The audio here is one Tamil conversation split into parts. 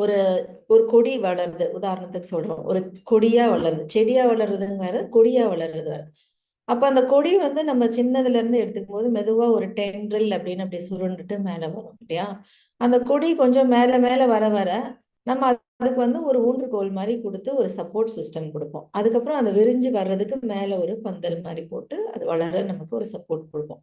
ஒரு ஒரு கொடி வளருது. உதாரணத்துக்கு சொல்றோம். ஒரு கொடியா வளருது. செடியா வளருதுங்க வேற கொடியா வளருது வேற அப்ப அந்த கொடி வந்து நம்ம சின்னதுல இருந்து எடுத்துக்கும் போது மெதுவா ஒரு டென்ட்ரில் அப்படின்னு அப்படி சுருண்டுட்டு மேல வரும் இல்லையா? அந்த கொடி கொஞ்சம் மேல மேல வர வர நம்ம அதுக்கு வந்து ஒரு ஊன்றுகோல் மாதிரி கொடுத்து ஒரு சப்போர்ட் சிஸ்டம் கொடுப்போம். அதுக்கப்புறம் அந்த விரிஞ்சு வர்றதுக்கு மேல ஒரு பந்தல் மாதிரி போட்டு அது வளர நமக்கு ஒரு சப்போர்ட் கொடுப்போம்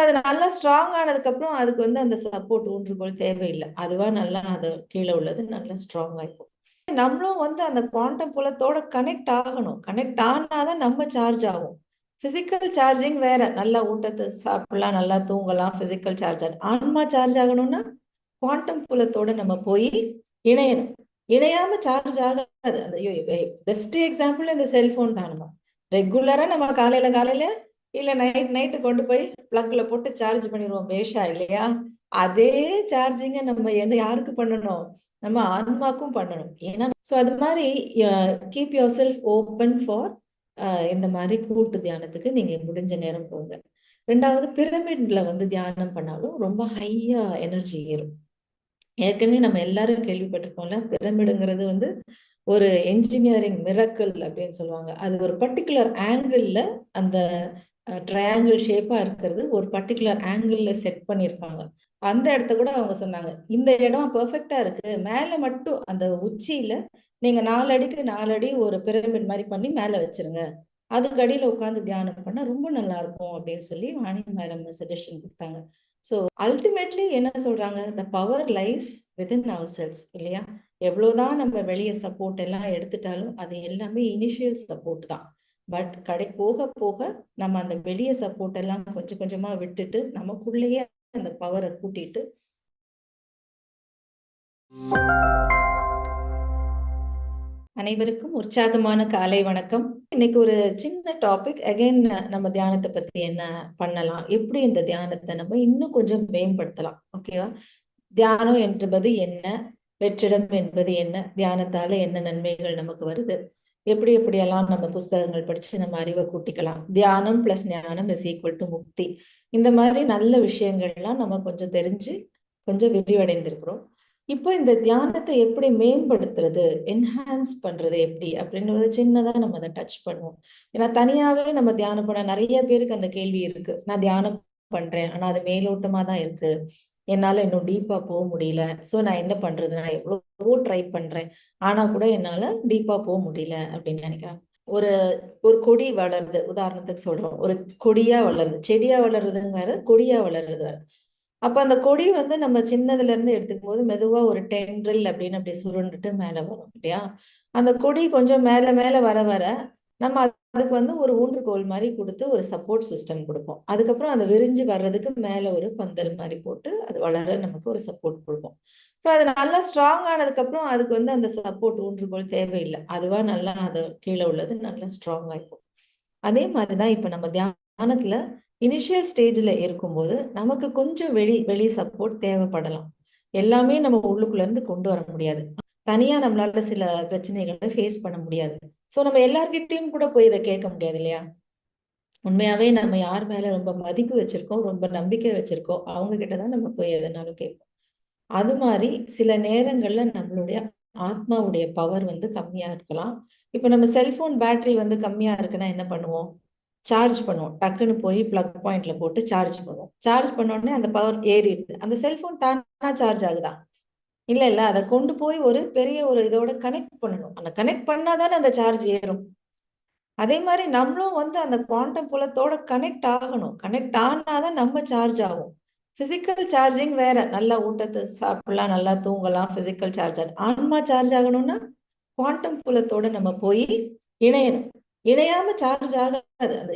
அது நல்லா ஸ்ட்ராங் ஆனதுக்கப்புறம் அதுக்கு வந்து அந்த சப்போர்ட் ஊன்றுகோல் தேவையில்லை. அதுவா நல்லா அது கீழே உள்ளது நல்லா ஸ்ட்ராங் ஆகிப்போம் நம்மளும் வந்து அந்த குவாண்டம் புலத்தோட கனெக்ட் ஆகணும். கனெக்ட் ஆனாதான் நம்ம சார்ஜ் ஆகும். பிசிக்கல் சார்ஜிங் வேற. நல்லா ஊட்டத்தை சாப்பிடலாம் நல்லா தூங்கலாம் பிசிக்கல் சார்ஜ் ஆன்மா சார்ஜ் ஆகணும்னா குவாண்டம் புலத்தோட நம்ம போய் இணையணும். இணையாம சார்ஜ் ஆகாது. அந்த பெஸ்ட் எக்ஸாம்பிள் இந்த செல்போன் தானுமா ரெகுலரா நம்ம காலையில காலையில இல்ல நைட் நைட்டு கொண்டு போய் பிளக்ல போட்டு சார்ஜ் பண்ணிடுவோம் பேஷா இல்லையா? அதே சார்ஜிங்க நம்ம என்ன யாருக்கு பண்ணணும்? நம்ம ஆன்மாக்கும் பண்ணணும். ஏன்னா ஸோ அது மாதிரி keep yourself open for இந்த மாதிரி கூட்டு தியானத்துக்கு நீங்க முடிஞ்ச நேரம் போங்க. ரெண்டாவது பிரமிட்ல வந்து தியானம் பண்ணாலும் ரொம்ப ஹையா எனர்ஜி ஏறும். ஏற்கனவே நம்ம எல்லாரும் கேள்விப்பட்டிருப்போம்ல பிரமிடுங்கிறது வந்து ஒரு என்ஜினியரிங் மிரக்கல் அப்படின்னு சொல்லுவாங்க. அது ஒரு பர்டிகுலர் ஆங்கிள் அந்த ட்ரையாங்கிள் ஷேப்பா இருக்கிறது. ஒரு பர்டிகுலர் ஆங்கிள்ல செட் பண்ணியிருப்பாங்க. அந்த இடத்த கூட அவங்க சொன்னாங்க. இந்த இடம் பெர்ஃபெக்டா இருக்கு. மேல மட்டும் அந்த உச்சியில நீங்க நாலு அடிக்கு நாலு அடி ஒரு பிரமிட் மாதிரி பண்ணி மேல வச்சிருங்க. அதுக்கு அடியில உட்காந்து தியானம் பண்ணா ரொம்ப நல்லா இருக்கும் அப்படின்னு சொல்லி வாணி மேடம் சஜஷன் கொடுத்தாங்க. ஸோ அல்டிமேட்லி என்ன சொல்றாங்க? The power lies within our cells இல்லையா? எவ்வளவுதான் நம்ம வெளியே சப்போர்ட் எல்லாம் எடுத்துட்டாலும் அது எல்லாமே இனிஷியல் சப்போர்ட் தான். பட் கடை போக போக நம்ம அந்த வெளிய சப்போர்ட் எல்லாம் கொஞ்சம் கொஞ்சமா விட்டுட்டு நமக்குள்ளேயே அந்த பவரை கூட்டிட்டு அனைவருக்கும் உற்சாகமான காலை வணக்கம். இன்னைக்கு ஒரு சின்ன டாபிக் அகைன் நம்ம தியானத்தை பத்தி என்ன பண்ணலாம்? எப்படி இந்த தியானத்தை நம்ம இன்னும் கொஞ்சம் மேம்படுத்தலாம்? ஓகேவா தியானம் என்பது என்ன? வெற்றிடம் என்பது என்ன? தியானத்தால என்ன நன்மைகள் நமக்கு வருது? எப்படி எப்படியெல்லாம் நம்ம புஸ்தகங்கள் படிச்சு நம்ம அறிவை கூட்டிக்கலாம்? தியானம் பிளஸ் ஞானம் இஸ் ஈக்குவல் டு முக்தி. இந்த மாதிரி நல்ல விஷயங்கள்லாம் நம்ம கொஞ்சம் தெரிஞ்சு கொஞ்சம் விரிவடைந்திருக்கிறோம். இப்போ இந்த தியானத்தை எப்படி மேம்படுத்துறது என்ஹான்ஸ் பண்றது எப்படி அப்படின்றது சின்னதா நம்ம அதை டச் பண்ணுவோம். ஏன்னா தனியாவே நம்ம தியானம் பண்ண நிறைய பேருக்கு அந்த கேள்வி இருக்கு. நான் தியானம் பண்றேன் ஆனா அது மேலோட்டமா தான் இருக்கு. என்னால இன்னும் டீப்பா போக முடியல. சோ நான் என்ன பண்றது? நான் எவ்வளவோ ட்ரை பண்றேன். ஆனா கூட என்னால டீப்பா போக முடியல அப்படின்னு நினைக்கிறேன். ஒரு ஒரு கொடி வளருது. உதாரணத்துக்கு சொல்றோம். ஒரு கொடியா வளருது. செடியா வளருதுங்க வேற கொடியா வளருது வேற. அப்ப அந்த கொடி வந்து நம்ம சின்னதுல இருந்து எடுத்துக்கும் போது மெதுவா ஒரு டென்ட்ரில் அப்படின்னு அப்படி சுருண்டுட்டு மேல வரும் இல்லையா? அந்த கொடி கொஞ்சம் மேல மேல வர வர நம்ம அதுக்கு வந்து ஒரு ஊன்றுகோல் மாதிரி கொடுத்து ஒரு சப்போர்ட் சிஸ்டம் கொடுப்போம். அதுக்கப்புறம் அதை விரிஞ்சு வர்றதுக்கு மேல ஒரு பந்தல் மாதிரி போட்டு அது வளர நமக்கு ஒரு சப்போர்ட் கொடுப்போம் அப்புறம் அது நல்லா ஸ்ட்ராங் ஆனதுக்கு அப்புறம் அதுக்கு வந்து அந்த சப்போர்ட் ஊன்றுகோல் தேவையில்லை. அதுவா நல்லா அது கீழே உள்ளது நல்லா ஸ்ட்ராங் ஆயிருக்கும் அதே மாதிரிதான் இப்ப நம்ம தியானத்துல இனிஷியல் ஸ்டேஜ்ல இருக்கும்போது நமக்கு கொஞ்சம் வெளி வெளி சப்போர்ட் தேவைப்படலாம். எல்லாமே நம்ம உள்ளுக்குள்ள இருந்து கொண்டு வர முடியாது. தனியா நம்மளால சில பிரச்சனைகளை ஃபேஸ் பண்ண முடியாது. ஸோ நம்ம எல்லார்கிட்டையும் கூட போய் இதை கேட்க முடியாது இல்லையா? உண்மையாவே நம்ம யார் மேல ரொம்ப மதிப்பு வச்சிருக்கோம் ரொம்ப நம்பிக்கை வச்சிருக்கோம் அவங்க கிட்டதான் நம்ம போய் எதனாலும் கேட்போம். அது மாதிரி சில நேரங்கள்ல நம்மளுடைய ஆத்மாவுடைய பவர் வந்து கம்மியா இருக்கலாம். இப்ப நம்ம செல்போன் பேட்டரி வந்து கம்மியா இருக்குன்னா என்ன பண்ணுவோம்? சார்ஜ் பண்ணுவோம். டக்குன்னு போய் பிளக் பாயிண்ட்ல போட்டு சார்ஜ் பண்ணுவோம். சார்ஜ் பண்ண உடனே அந்த பவர் ஏறிடுது. அந்த செல்போன் தானா சார்ஜ் ஆகுதான் இல்ல இல்ல. அதை கொண்டு போய் ஒரு பெரிய ஒரு இதோட கனெக்ட் பண்ணணும். அந்த கனெக்ட் பண்ணாதானே அந்த சார்ஜ் ஏறும். அதே மாதிரி நம்மளும் வந்து அந்த குவாண்டம் புலத்தோட கனெக்ட் ஆகணும். கனெக்ட் ஆனாதான் நம்ம சார்ஜ் ஆகும். பிசிக்கல் சார்ஜிங் வேற. நல்லா ஊட்டத்தை சாப்பிடலாம் நல்லா தூங்கலாம் பிசிக்கல் சார்ஜ் ஆன்மா சார்ஜ் ஆகணும்னா குவாண்டம் புலத்தோட நம்ம போய் இணையணும். இணையாம சார்ஜ் ஆகாது. அந்த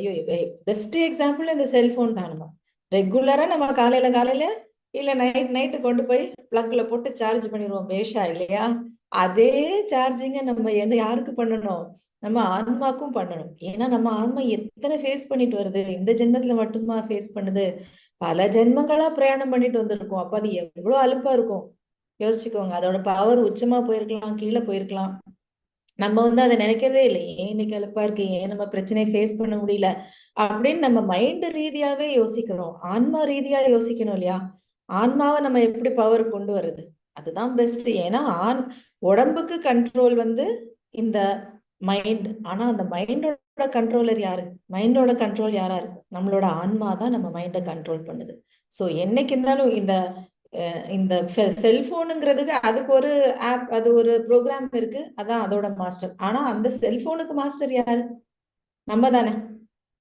பெஸ்ட் எக்ஸாம்பிள் இந்த செல்போன் தானுமா ரெகுலரா நம்ம காலையில காலையில இல்ல நைட் நைட்டு கொண்டு போய் பிளக்ல போட்டு சார்ஜ் பண்ணிடுவோம் பேஷா இல்லையா? அதே சார்ஜிங்க நம்ம எந்த யாருக்கு பண்ணணும்? நம்ம ஆன்மாக்கும் பண்ணணும். ஏன்னா நம்ம ஆன்மா எத்தனை ஃபேஸ் பண்ணிட்டு வருது? இந்த ஜென்மத்துல மட்டுமா ஃபேஸ் பண்ணுது? பல ஜென்மங்களா பிரயாணம் பண்ணிட்டு வந்திருக்கோம். அப்ப அது எவ்வளவு அலுப்பா இருக்கும்? யோசிச்சுக்கோங்க. அதோட பவர் உச்சமா போயிருக்கலாம் கீழே போயிருக்கலாம். நம்ம வந்து அதை நினைக்கிறதே இல்லை. ஏன் இன்னைக்கு அலுப்பா இருக்கு? ஏன் நம்ம பிரச்சனையை ஃபேஸ் பண்ண முடியல? அப்படின்னு நம்ம மைண்ட் ரீதியாவே யோசிக்கிறோம். ஆன்மா ரீதியா யோசிக்கணும் இல்லையா? ஆன்மாவை நம்ம எப்படி பவர் கொண்டு வருது? அதுதான் பெஸ்ட் ஏன்னா ஆன் உடம்புக்கு கண்ட்ரோல் வந்து இந்த மைண்ட் ஆனா அந்த மைண்டோட கண்ட்ரோலர் யாரு? மைண்டோட கண்ட்ரோல் யாரா இருக்கு? நம்மளோட ஆன்மா தான் நம்ம மைண்டை கண்ட்ரோல் பண்ணுது. ஸோ என்னைக்கு இருந்தாலும் இந்த இந்த செல்போனுங்கிறதுக்கு அதுக்கு ஒரு ஆப் அது ஒரு ப்ரோக்ராம் இருக்கு. அதான் அதோட மாஸ்டர் ஆனா அந்த செல்போனுக்கு மாஸ்டர் யாரு? நம்ம தானே.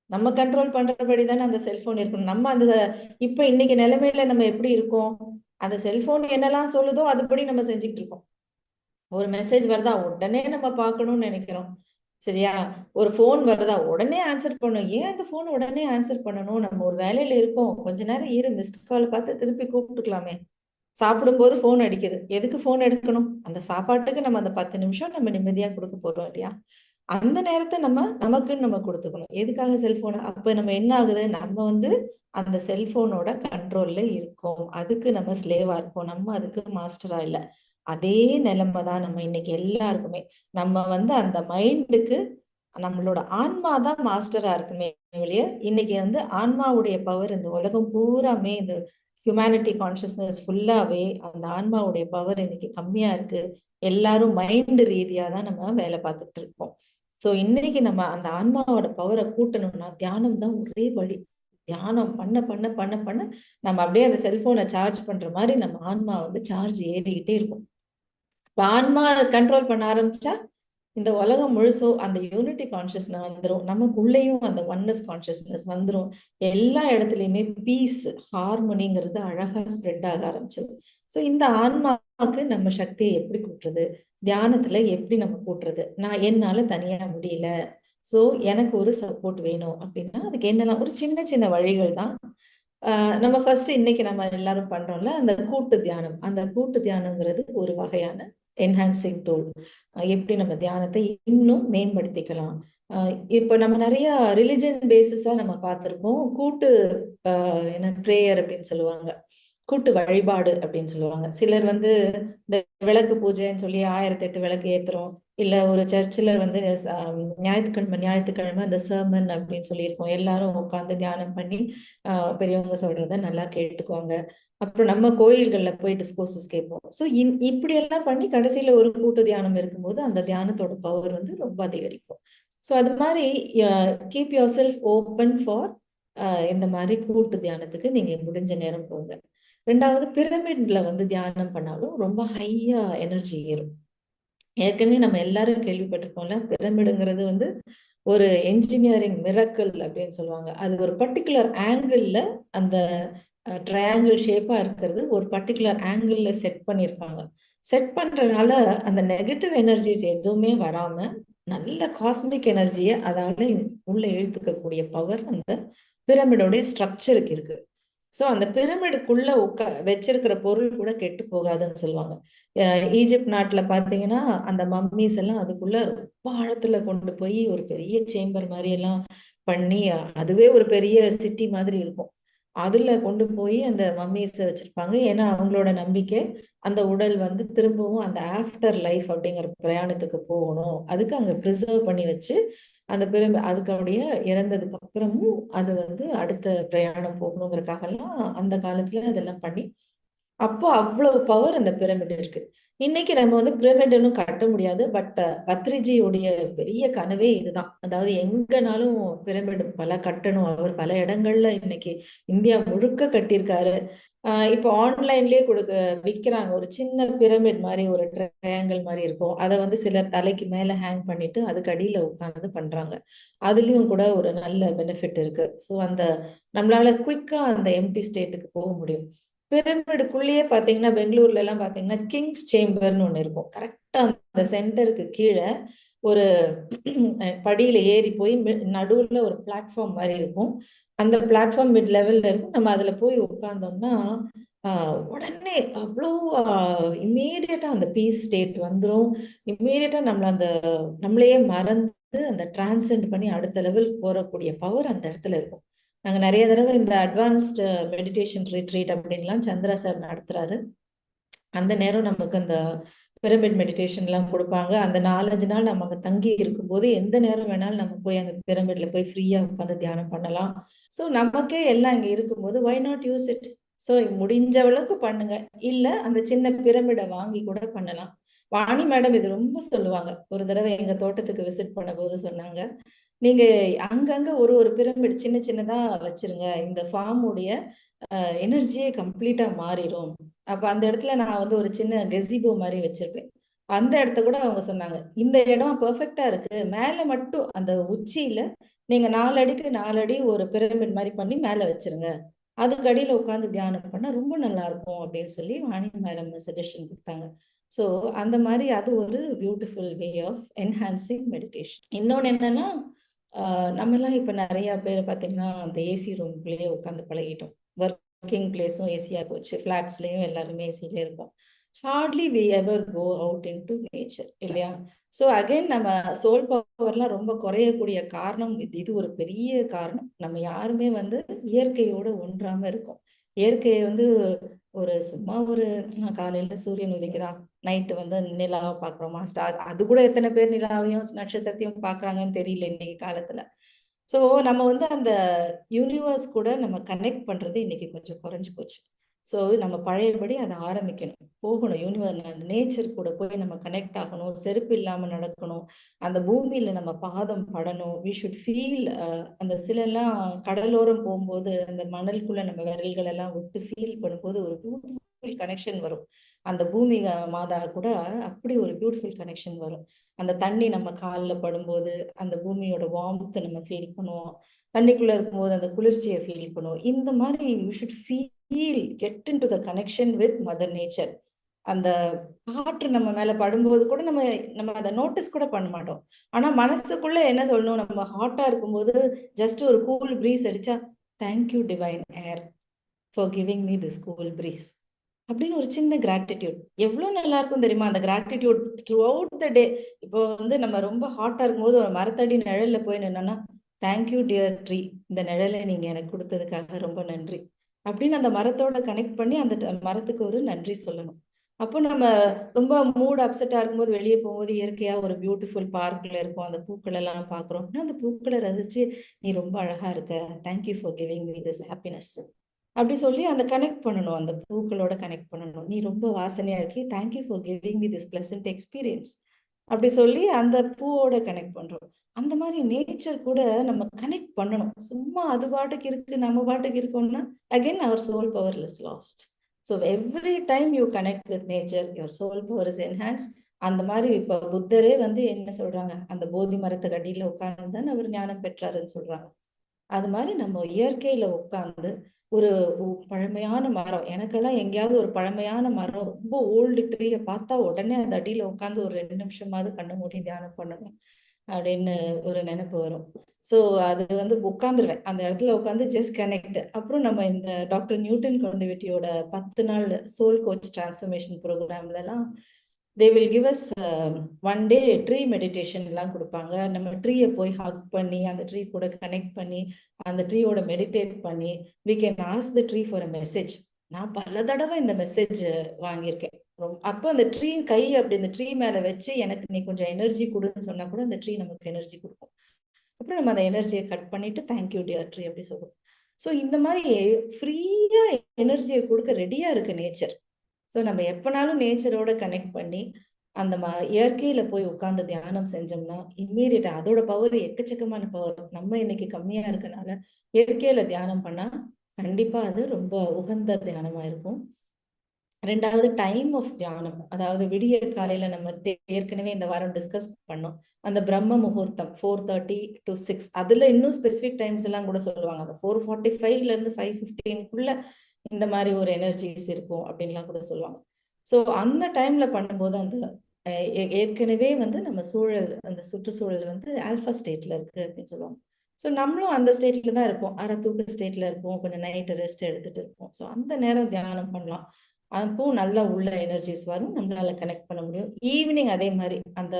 நம்ம கண்ட்ரோல் பண்றபடி தானே அந்த செல்போன் இருக்கணும். நம்ம அந்த இப்ப இன்னைக்கு நிலைமையில நம்ம எப்படி இருக்கோம்? அந்த செல்போன் என்னெல்லாம் சொல்லுதோ அதுபடி நம்ம செஞ்சுக்கிட்டு இருக்கோம். ஒரு மெசேஜ் வருதா உடனே நம்ம பார்க்கணும்னு நினைக்கிறோம். சரியா? ஒரு ஃபோன் வருதா உடனே ஆன்சர் பண்ணும் ஏன் அந்த ஃபோன் உடனே ஆன்சர் பண்ணணும்? நம்ம ஒரு வேலையில இருக்கோம். கொஞ்ச நேரம் இரு மிஸ்ட் கால் பார்த்து திருப்பி கூப்பிட்டுக்கலாமே. சாப்பிடும்போது ஃபோன் அடிக்குது. எதுக்கு ஃபோன் எடுக்கணும்? அந்த சாப்பாட்டுக்கு நம்ம அந்த பத்து நிமிஷம் நம்ம நிம்மதியா கொடுக்க போறோம் இல்லையா? அந்த நேரத்தை நம்ம நமக்குன்னு நம்ம கொடுத்துக்கணும். எதுக்காக செல்போன் அப்ப நம்ம என்ன ஆகுது? நம்ம வந்து அந்த செல்போனோட கண்ட்ரோல்ல இருக்கோம். அதுக்கு நம்ம ஸ்லேவா இருக்கோம். நம்ம அதுக்கு மாஸ்டரா இல்லை. அதே நிலைமை தான் நம்ம இன்னைக்கு எல்லாருக்குமே. நம்ம வந்து அந்த மைண்டுக்கு நம்மளோட ஆன்மா தான் மாஸ்டரா இருக்குமே வெளிய இன்னைக்கு வந்து ஆன்மாவுடைய பவர் இந்த உலகம் பூராமே இந்த ஹியூமனிட்டி கான்சியஸ்னஸ் ஃபுல்லாவே அந்த ஆன்மாவுடைய பவர் இன்னைக்கு கம்மியா இருக்கு. எல்லாரும் மைண்ட் ரீதியா தான் நம்ம வேலை பார்த்துட்டு இருக்கோம். சோ இன்னைக்கு நம்ம அந்த ஆன்மாவோட பவரை கூட்டணும்னா தியானம் தான் ஒரே வழி. தியானம் பண்ண பண்ண பண்ண பண்ண நம்ம அப்படியே அந்த செல்போனை சார்ஜ் பண்ற மாதிரி நம்ம ஆன்மா வந்து சார்ஜ் ஏறிக்கிட்டே இருக்கும். இப்போ ஆன்மா கண்ட்ரோல் பண்ண ஆரம்பிச்சா இந்த உலகம் முழுசும் அந்த யூனிட்டி கான்சியஸ்னஸ் வந்துடும் நமக்குள்ளேயும் அந்த ஒன்னஸ் கான்சியஸ்னஸ் வந்துடும் எல்லா இடத்துலையுமே பீஸ் ஹார்மோனிங்கிறது அழகா ஸ்ப்ரெட் ஆக ஆரம்பிச்சது. ஸோ இந்த ஆன்மாவுக்கு நம்ம சக்தியை எப்படி கூட்டுறது? தியானத்துல எப்படி நம்ம கூட்டுறது? நான் என்னால தனியா முடியல. ஸோ எனக்கு ஒரு சப்போர்ட் வேணும் அப்படின்னா அதுக்கு என்னெல்லாம் ஒரு சின்ன சின்ன வழிகள் தான். நம்ம ஃபர்ஸ்ட் இன்னைக்கு நம்ம எல்லாரும் பண்றோம்ல அந்த கூட்டு தியானம். அந்த கூட்டு தியானங்கிறது ஒரு வகையான என்ஹான்சிங் டூல் எப்படி நம்ம தியானத்தை இன்னும் மேம்படுத்திக்கலாம். இப்போ நம்ம நிறைய ரிலிஜன் பேசிஸா நம்ம பார்த்துருப்போம். கூட்டு என்ன ப்ரேயர் அப்படின்னு சொல்லுவாங்க. கூட்டு வழிபாடு அப்படின்னு சொல்லுவாங்க. சிலர் வந்து இந்த விளக்கு பூஜைன்னு சொல்லி ஆயிரத்தி எட்டு விளக்கு ஏத்துறோம். இல்ல ஒரு சர்ச்சில் வந்து ஞாயிற்றுக்கிழமை ஞாயிற்றுக்கிழமை அந்த சர்மன் அப்படின்னு சொல்லியிருக்கோம். எல்லாரும் உட்காந்து தியானம் பண்ணி பெரியவங்க சொல்றத நல்லா கேட்டுக்குவாங்க. அப்புறம் நம்ம கோயில்கள்ல போய் டிஸ்கோசஸ் கேட்போம். ஸோ இன் இப்படியெல்லாம் பண்ணி கடைசியில் ஒரு கூட்டு தியானம் இருக்கும்போது அந்த தியானத்தோட பவர் வந்து ரொம்ப அதிகரிக்கும். ஸோ அது மாதிரி keep yourself open for இந்த மாதிரி கூட்டு தியானத்துக்கு நீங்க முடிஞ்ச நேரம் போங்க. ரெண்டாவது பிரமிட்ல வந்து தியானம் பண்ணாலும் ரொம்ப ஹையா எனர்ஜி ஏறும். ஏற்கனவே நம்ம எல்லாரும் கேள்விப்பட்டிருப்போம்ல பிரமிடுங்கிறது வந்து ஒரு என்ஜினியரிங் மிரக்கல் அப்படின்னு சொல்லுவாங்க. அது ஒரு பர்டிகுலர் ஆங்கிளில் அந்த ட்ரையாங்கிள் ஷேப்பா இருக்கிறது ஒரு பர்டிகுலர் ஆங்கிளில் செட் பண்ணியிருப்பாங்க. செட் பண்றதுனால அந்த நெகட்டிவ் எனர்ஜிஸ் எதுவுமே வராம நல்ல காஸ்மிக் எனர்ஜியை அதால உள்ள இழுத்துக்கக்கூடிய பவர் அந்த பிரமிடோடைய ஸ்ட்ரக்சருக்கு இருக்கு. ஸோ அந்த பிரமிடுக்குள்ள உட்கா வச்சிருக்கிற பொருள் கூட கெட்டு போகாதுன்னு சொல்லுவாங்க. ஈஜிப்ட் நாட்டுல பாத்தீங்கன்னா அந்த மம்மிஸ் எல்லாம் அதுக்குள்ள ரொம்ப ஆழத்துல கொண்டு போய் ஒரு பெரிய சேம்பர் மாதிரி எல்லாம் பண்ணி அதுவே ஒரு பெரிய சிட்டி மாதிரி இருக்கும். அதுல கொண்டு போய் அந்த மம்மிஸை வச்சிருப்பாங்க. ஏன்னா அவங்களோட நம்பிக்கை அந்த உடல் வந்து திரும்பவும் அந்த ஆஃப்டர் லைஃப் அப்படிங்கிற பிரயாணத்துக்கு போகணும். அதுக்கு அங்க ப்ரிசர்வ் பண்ணி வச்சு அந்த பெரும் அதுக்கு இறந்ததுக்கு அப்புறமும் அது வந்து அடுத்த பிரயாணம் போகணுங்கிறக்காகலாம் அந்த காலத்துல அதெல்லாம் பண்ணி அப்போ அவ்வளவு பவர் அந்த பிரமிட் இருக்கு. இன்னைக்கு நம்ம வந்து பிரமிட் கட்ட முடியாது பட் பத்ரிஜியுடைய பெரிய கனவே இதுதான். அதாவது எங்கனாலும் பிரமிடு பல கட்டணும். அவர் பல இடங்கள்ல இன்னைக்கு இந்தியா முழுக்க கட்டியிருக்காரு. ஆஹ் இப்போ ஆன்லைன்லயே கொடுக்க விற்கிறாங்க ஒரு சின்ன பிரமிட் மாதிரி ஒரு ட்ரையாங்கிள் மாதிரி இருக்கும். அதை வந்து சிலர் தலைக்கு மேல ஹேங் பண்ணிட்டு அதுக்கு அடியில உட்காந்து பண்றாங்க. அதுலயும் கூட ஒரு நல்ல பெனிஃபிட் இருக்கு. ஸோ அந்த நம்மளால குயிக்கா அந்த எம்டி ஸ்டேட்டுக்கு போக முடியும். பிரமிடுக்குள்ளேயே பாத்தீங்கன்னா பெங்களூர்ல எல்லாம் பாத்தீங்கன்னா கிங்ஸ் சேம்பர்னு ஒண்ணு இருக்கும். கரெக்டா அந்த சென்டருக்கு கீழே ஒரு படியில ஏறி போய் நடுவுல ஒரு பிளாட்ஃபார்ம் மாதிரி இருக்கும். அந்த பிளாட்ஃபார்ம் மிட் லெவல்ல இருக்கும். நம்ம அதுல போய் உட்கார்ந்தோம்னா உடனே அவ்வளோ இம்மீடியட்டா அந்த பீஸ் ஸ்டேட் வந்துடும் இம்மீடியட்டா நம்மள அந்த நம்மளையே மறந்து அந்த டிரான்சென்ட் பண்ணி அடுத்த லெவல் போறக்கூடிய பவர் அந்த இடத்துல இருக்கும். நாங்க நிறைய தடவை இந்த அட்வான்ஸ்டு மெடிடேஷன் ரிட்ரீட் அப்படின்லாம் சந்திரா சார் நடத்துறாரு. அந்த நேரம் நமக்கு அந்த பிரமிட் மெடிடேஷன்லாம் கொடுப்பாங்க. அந்த நாலஞ்சு நாள் நமக்கு தங்கி இருக்கும்போது எந்த நேரம் வேணாலும் நம்ம போய் அந்த பிரமிட்ல போய் ஃப்ரீயா உட்காந்து தியானம் பண்ணலாம். ஸோ நமக்கே எல்லாம் இங்க இருக்கும்போது why not use it so முடிஞ்ச அளவுக்கு பண்ணுங்க. இல்லை அந்த சின்ன பிரமிடை வாங்கி கூட பண்ணலாம். வாணி மேடம் இது ரொம்ப சொல்லுவாங்க. ஒரு தடவை எங்க தோட்டத்துக்கு விசிட் பண்ண போது சொன்னாங்க. நீங்க அங்கங்க ஒரு ஒரு பிரமிட் சின்ன சின்னதா வச்சிருங்க. இந்த ஃபார்முடைய எனர்ஜியே கம்ப்ளீட்டா மாறிடும் அப்ப அந்த இடத்துல நான் வந்து ஒரு சின்ன கெசிபோ மாதிரி வச்சிருப்பேன். அந்த இடத்த கூட அவங்க சொன்னாங்க. இந்த இடம் பெர்ஃபெக்டா இருக்கு. மேல மட்டும் அந்த உச்சியில நீங்க நாலு அடிக்கு நாலு அடி ஒரு பிரமிட் மாதிரி பண்ணி மேல வச்சிருங்க. அதுக்கு அடியில உட்காந்து தியானம் பண்ணா ரொம்ப நல்லா இருக்கும் அப்படின்னு சொல்லி வாணி மேடம் சஜஷன் கொடுத்தாங்க. ஸோ அந்த மாதிரி அது ஒரு beautiful way of enhancing meditation இன்னொன்று என்னன்னா நம்மலாம் இப்போ நிறைய பேர் பார்த்தீங்கன்னா அந்த ஏசி ரூம்குள்ளேயே உட்காந்து பழகிட்டோம். ஒர்க்கிங் பிளேஸும் ஏசியாக போச்சு. ஃப்ளாட்ஸ்லேயும் எல்லாருமே ஏசியிலே இருப்போம். Hardly we ever go out into nature இல்லையா? ஸோ அகைன் நம்ம சோல் பவர்லாம் ரொம்ப குறையக்கூடிய காரணம் இது இது ஒரு பெரிய காரணம். நம்ம யாருமே வந்து இயற்கையோட ஒன்றாம இருக்கோம். இயற்கையை வந்து ஒரு சும்மா ஒரு காலையில சூரியன் உதிக்கிறான் நைட்டு வந்து நிலாவை பாக்குறோமா ஸ்டார் அது கூட எத்தனை பேர் நிலாவையும் நட்சத்திரத்தையும் பாக்குறாங்கன்னு தெரியல இன்னைக்கு காலத்துல. ஸோ நம்ம வந்து அந்த யூனிவர்ஸ் கூட நம்ம கனெக்ட் பண்றது இன்னைக்கு கொஞ்சம் குறைஞ்சு போச்சு. ஸோ நம்ம பழையபடி அதை ஆரம்பிக்கணும். போகணும். யூனிவர்ஸ் நேச்சர் கூட போய் நம்ம கனெக்ட் ஆகணும். செருப்பு இல்லாமல் நடக்கணும். அந்த பூமியில் நம்ம பாதம் படணும். வி ஷுட் ஃபீல் அந்த சிலெல்லாம் கடலோரம் போகும்போது அந்த மணலுக்குள்ள நம்ம விரல்கள் எல்லாம் விட்டு ஃபீல் பண்ணும்போது ஒரு பியூட்டிஃபுல் கனெக்ஷன் வரும். அந்த பூமி மாதா கூட அப்படி ஒரு பியூட்டிஃபுல் கனெக்ஷன் வரும். அந்த தண்ணி நம்ம காலில் படும்போது அந்த பூமியோட வார்மத்தை நம்ம ஃபீல் பண்ணுவோம். தண்ணிக்குள்ள இருக்கும்போது அந்த குளிர்ச்சியை ஃபீல் பண்ணுவோம். இந்த மாதிரி you should feel feel get into the connection with mother nature அந்த காற்று நம்ம மேல படும்போது கூட நம்ம நம்ம அதை நோட்டீஸ் கூட பண்ண மாட்டோம். ஆனா மனசுக்குள்ள என்ன சொல்லணும்? நம்ம ஹாட்டா இருக்கும்போது ஜஸ்ட் ஒரு கூல் ப்ரீஸ் அடிச்சா thank you divine air for giving me this cool breeze அப்படின்னு ஒரு சின்ன கிராட்டிடியூட் எவ்வளோ நல்லா இருக்கும் தெரியுமா? அந்த gratitude throughout the day இப்போ வந்து நம்ம ரொம்ப ஹாட்டா இருக்கும்போது ஒரு மரத்தடி நிழல்ல போய் நின்னோம்னா தேங்க்யூ டியர் ட்ரீ இந்த நிழலை நீங்க எனக்கு கொடுத்ததுக்காக ரொம்ப நன்றி. அப்படின்னு அந்த மரத்தோட கனெக்ட் பண்ணி அந்த மரத்துக்கு ஒரு நன்றி சொல்லணும். அப்போ நம்ம ரொம்ப மூட் அப்செட்டா இருக்கும்போது வெளியே போகும்போது இயற்கையா ஒரு பியூட்டிஃபுல் பார்க்ல இருக்கும். அந்த பூக்கள் எல்லாம் பாக்குறோம் அப்படின்னா அந்த பூக்களை ரசிச்சு நீ ரொம்ப அழகா இருக்க. Thank you for giving me this happiness அப்படி சொல்லி அந்த கனெக்ட் பண்ணணும். அந்த பூக்களோட கனெக்ட் பண்ணணும். நீ ரொம்ப வாசனையா இருக்கி thank you for giving me this pleasant experience அப்படி சொல்லி அந்த பூவோட கனெக்ட் பண்றோம். அந்த மாதிரி நேச்சர் கூட நம்ம கனெக்ட் பண்ணணும். சும்மா அது பாட்டுக்கு இருக்கு நம்ம பாட்டுக்கு இருக்கோம்னா again our soul power is lost so every time you connect with nature your soul power is enhance அந்த மாதிரி இப்போ புத்தரே வந்து என்ன சொல்றாங்க? அந்த போதி மரத்துக்கு கடியில உட்கார்ந்து தான் அவர் ஞானம் பெற்றாருன்னு சொல்றாங்க. அது மாதிரி நம்ம இயற்கையில உட்கார்ந்து ஒரு பழமையான மரம். எனக்கெல்லாம் எங்கேயாவது ஒரு பழமையான மரம் ரொம்ப ஓல்டு ட்ரீயை பார்த்தா உடனே அந்த அடியில உட்காந்து ஒரு ரெண்டு நிமிஷமாவது கண்ணு மூடி தியானம் பண்ணணும் அப்படின்னு ஒரு நினைப்பு வரும். ஸோ அது வந்து உட்காந்துருவேன் அந்த இடத்துல உட்காந்து ஜஸ்ட் கனெக்ட் அப்புறம் நம்ம இந்த டாக்டர் நியூட்டன் கண்டிவிட்டியோட பத்து நாள் soul coach transformation ப்ரோக்ராம்லலாம் they will give us one day tree meditation எல்லாம் கொடுப்பாங்க. நம்ம ட்ரீயை போய் ஹக் பண்ணி அந்த ட்ரீ கூட கனெக்ட் பண்ணி அந்த ட்ரீயோட மெடிடேட் பண்ணி we can ask the tree for a message நான் பல தடவை இந்த மெசேஜ் வாங்கியிருக்கேன். அப்போ அந்த ட்ரீ கை அப்படி இந்த ட்ரீ மேலே வச்சு எனக்கு நீ கொஞ்சம் எனர்ஜி கொடுன்னு சொன்னா கூட அந்த ட்ரீ நமக்கு எனர்ஜி கொடுக்கும். அப்புறம் நம்ம அந்த எனர்ஜியை கட் பண்ணிட்டு தேங்க்யூ டியர் ட்ரீ அப்படி சொல்லுவோம் ஸோ இந்த மாதிரி ஃப்ரீயா எனர்ஜியை கொடுக்க ரெடியா இருக்கு நேச்சர் ஸோ நம்ம எப்பனாலும் நேச்சரோட கனெக்ட் பண்ணி அந்த ம இயற்கையில போய் உட்காந்து தியானம் செஞ்சோம்னா இம்மீடியட்டா அதோட பவர் எக்கச்சக்கமான பவர் நம்ம இன்னைக்கு கம்மியா இருக்கனால இயற்கையில தியானம் பண்ணா கண்டிப்பா அது ரொம்ப உகந்த தியானமா இருக்கும். ரெண்டாவது டைம் ஆஃப் தியானம். அதாவது விடிய காலையில நம்ம ஏற்கனவே இந்த வாரம் டிஸ்கஸ் பண்ணோம். அந்த பிரம்ம முகூர்த்தம் ஃபோர் தேர்ட்டி டு சிக்ஸ் அதுல இன்னும் ஸ்பெசிபிக் டைம்ஸ் எல்லாம் கூட சொல்லுவாங்க. அந்த ஃபோர் ஃபார்ட்டி ஃபைவ்ல இருந்து ஃபைவ் ஃபிஃப்டீனுக்குள்ள இந்த மாதிரி ஒரு எனர்ஜிஸ் இருக்கும் அப்படின்லாம் கூட சொல்லுவாங்க. ஸோ அந்த டைம்ல பண்ணும்போது அந்த ஏற்கனவே வந்து நம்ம சூழல் அந்த சுற்றுச்சூழல் வந்து ஆல்ஃபா ஸ்டேட்ல இருக்கு அப்படின்னு சொல்லுவாங்க. ஸோ நம்மளும் அந்த ஸ்டேட்ல தான் இருப்போம். அரை தூக்க ஸ்டேட்ல இருப்போம். கொஞ்சம் நைட்டு ரெஸ்ட் எடுத்துட்டு இருப்போம். ஸோ அந்த நேரம் தியானம் பண்ணலாம். அப்போ நல்லா உள்ள எனர்ஜிஸ் வரும். நம்மளால கனெக்ட் பண்ண முடியும். ஈவினிங் அதே மாதிரி அந்த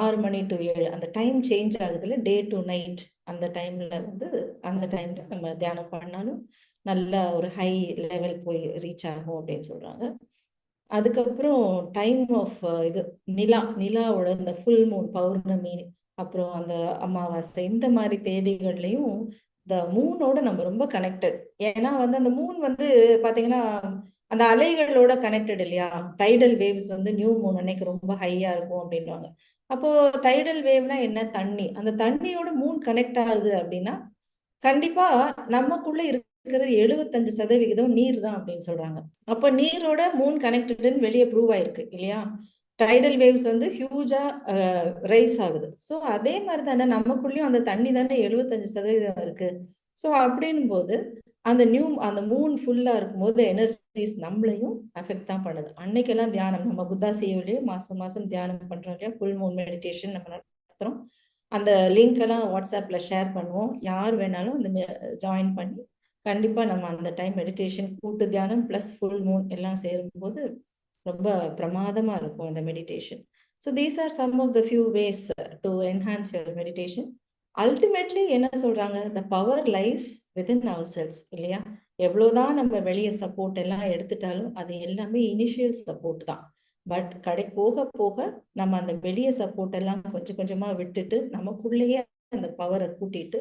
ஆறு மணி டு ஏழு அந்த டைம் சேஞ்ச் ஆகுதுல டே டு நைட் அந்த டைம்ல வந்து அந்த டைம்ல நம்ம தியானம் பண்ணாலும் நல்ல ஒரு ஹை லெவல் போய் ரீச் ஆகும் அப்படின்னு சொல்றாங்க. அதுக்கப்புறம் டைம் ஆஃப் இது நிலா நிலாவோட இந்த ஃபுல் மூன் பௌர்ணமி அப்புறம் அந்த அமாவாசை இந்த மாதிரி தேதிகள்லையும் இந்த மூனோட நம்ம ரொம்ப கனெக்டட் ஏன்னா வந்து அந்த மூன் வந்து பாத்தீங்கன்னா அந்த அலைகளோட கனெக்டட் இல்லையா? டைடல் வேவ்ஸ் வந்து நியூ மூன் அன்னைக்கு ரொம்ப ஹையா இருக்கும் அப்படின்வாங்க அப்போ டைடல் வேவ்னா என்ன? தண்ணி. அந்த தண்ணியோட மூன் கனெக்ட் ஆகுது அப்படின்னா கண்டிப்பா நமக்குள்ள இருக்கிறது எழுபத்தஞ்சு சதவிகிதம் நீர் தான் அப்படின்னு சொல்றாங்க. அப்ப நீரோட மூன் கனெக்டட்னு வெளியே ப்ரூவ் ஆயிருக்கு இல்லையா? டைடல் வேவ்ஸ் வந்து ஹியூஜா ரைஸ் ஆகுது. ஸோ அதே மாதிரி தானே நமக்குள்ளேயும் அந்த தண்ணி தானே எழுபத்தஞ்சு சதவீதம் இருக்கு. ஸோ அப்படின் போது அந்த நியூ அந்த மூன் ஃபுல்லா இருக்கும்போது எனர்ஜிஸ் நம்மளையும் அஃபெக்ட் தான் பண்ணுது. அன்னைக்கெல்லாம் தியானம் நம்ம புத்தா சேவிலே மாசம் மாசம் தியானம் பண்றோம் இல்லையா? ஃபுல் மூன் மெடிடேஷன் நம்ம நடத்துறோம். அந்த லிங்க் எல்லாம் வாட்ஸ்அப்ல ஷேர் பண்ணுவோம். யார் வேணாலும் அந்த ஜாயின் பண்ணி கண்டிப்பா நம்ம அந்த டைம் மெடிடேஷன் கூட்டு தியானம் பிளஸ் ஃபுல் மூன் எல்லாம் சேரும்போது ரொம்ப பிரமாதமா இருக்கும் அந்த meditation so these are some of the few ways to enhance your meditation ultimately என்ன சொல்றாங்க? The power lies within our cells இல்லையா? எவ்வளோதான் நம்ம வெளியே சப்போர்ட் எல்லாம் எடுத்துட்டாலும் அது எல்லாமே இனிஷியல் சப்போர்ட் தான். பட் கடை போக போக நம்ம அந்த வெளிய சப்போர்ட் எல்லாம் கொஞ்சம் கொஞ்சமா விட்டுட்டு நமக்குள்ளேயே அந்த பவரை கூட்டிட்டு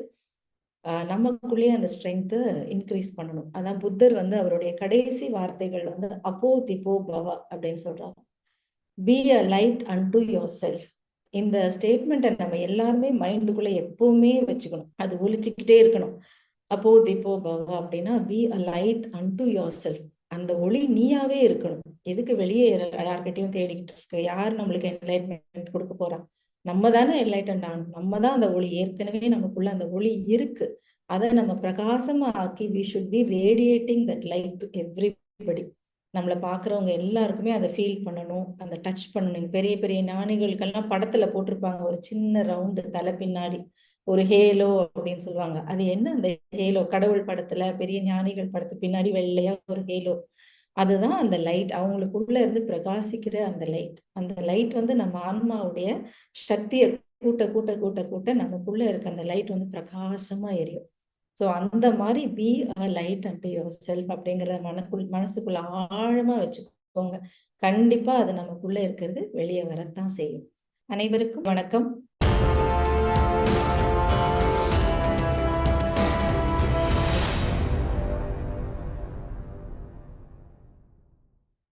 நமக்குள்ளேயே அந்த ஸ்ட்ரென்த்து இன்க்ரீஸ் பண்ணணும். அதான் புத்தர் வந்து அவருடைய கடைசி வார்த்தைகள் வந்து அப்போ திப்போ பவா அப்படின்னு சொல்றாங்க be a light unto yourself இந்த ஸ்டேட்மெண்ட்டை நம்ம எல்லாருமே மைண்டுக்குள்ள எப்பவுமே வச்சுக்கணும். அது ஒழிச்சுக்கிட்டே இருக்கணும். அப்போ திப்போ பவா அப்படின்னா be a light unto yourself அந்த ஒளி நீயாவே இருக்கணும். எதுக்கு வெளியே யார்கிட்டையும் தேடிக்கிட்டு இருக்கு? யார் நம்மளுக்கு என்லைட்மெண்ட் கொடுக்க போறான் நம்ம தானே என்லைட்டன் ஆகணும். நம்ம தான் அந்த ஒளி. ஏற்கனவே நமக்குள்ள அந்த ஒளி இருக்கு. அதை நம்ம பிரகாசமா ஆக்கி we should be radiating that light to everybody நம்மளை பார்க்குறவங்க எல்லாருக்குமே அதை ஃபீல் பண்ணணும் அந்த டச் பண்ணணும். பெரிய பெரிய ஞானிகளுக்கெல்லாம் படத்துல போட்டிருப்பாங்க. ஒரு சின்ன ரவுண்டு தலை பின்னாடி. ஒரு ஹேலோ அப்படின்னு சொல்லுவாங்க. அது என்ன அந்த ஹேலோ கடவுள் படத்துல பெரிய ஞானிகள் படத்து பின்னாடி வெள்ளையா ஒரு ஹேலோ அதுதான் அந்த லைட் அவங்களுக்குள்ள இருந்து பிரகாசிக்கிற அந்த லைட் அந்த லைட் வந்து நம்ம ஆன்மாவுடைய சக்தியை கூட்ட கூட்ட கூட்ட கூட்ட நமக்குள்ள இருக்க அந்த லைட் வந்து பிரகாசமா எரியும். ஸோ அந்த மாதிரி be a light and yourself அப்படிங்கிற மனக்குள் மனசுக்குள்ள ஆழமா வச்சுக்கோங்க. கண்டிப்பா அது நமக்குள்ள இருக்கிறது வெளியே வரத்தான் செய்யும். அனைவருக்கும் வணக்கம்.